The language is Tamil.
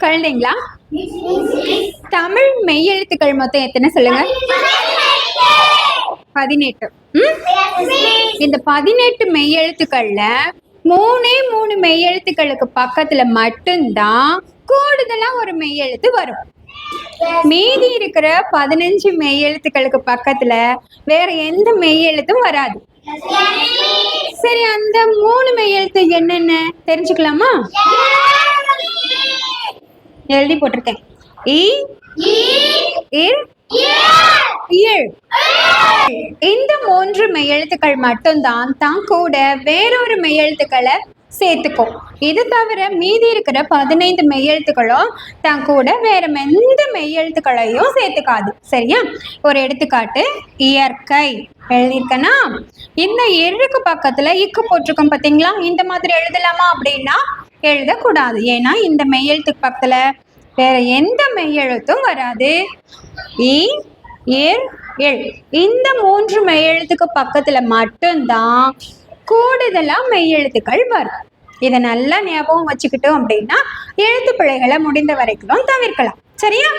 குழந்தைங்களா தமிழ் மெய்யெழுத்துக்கள் மொத்தம் எத்தனை சொல்லுங்க? பதினெட்டு. ம்? இந்த பதினெட்டு மெய்யெழுத்துக்கள்ல மூணே மூணு மெய்யெழுத்துக்களுக்கு பக்கத்துல மட்டும்தான் கூடுதலா ஒரு மெய்யெழுத்து வரும். மீதி இருக்கிற பதினஞ்சு மெய்யெழுத்துக்களுக்கு பக்கத்துல வேற எந்த மெய்யெழுத்தும் வராது. சரி அந்த மூணு மெய்யெழுத்து என்னென்ன? தெரிஞ்சுக்கலாமா? எழுதி போட்டிருக்கேன். இந்த மூன்று மெய்யெழுத்துக்கள் மட்டும்தான் தான் கூட வேறொரு மெய்யெழுத்துக்களை சேர்த்துக்கும் இது தவிர மீதி இருக்கிற பதினைந்து மெய்யெழுத்துக்களும் தான் கூட வேற எந்த மெய்யெழுத்துக்களையும் சேர்த்துக்காது. சரியா? ஒரு எடுத்துக்காட்டு இயற்கை. எழுதியிருக்கேனா இந்த எருக்கு பக்கத்துல இக்கு போட்டிருக்கோம் பார்த்தீங்களா இந்த மாதிரி எழுதலாமா அப்படின்னா எழுதக்கூடாது. ஏன்னா இந்த மெய்யெழுத்துக்கு பக்கத்தில் வேற எந்த மெய்யெழுத்தும் வராது. இ ஏர் எல். இந்த மூன்று மெய்யெழுத்துக்கு பக்கத்துல மட்டும்தான் கூடுதலா மெய்யெழுத்துக்கள் வரும். இதை நல்லா ஞாபகம் வச்சுக்கிட்டோம் அப்படின்னா எழுத்து பிழைகளை முடிந்த வரைக்கும் தவிர்க்கலாம். சரியா?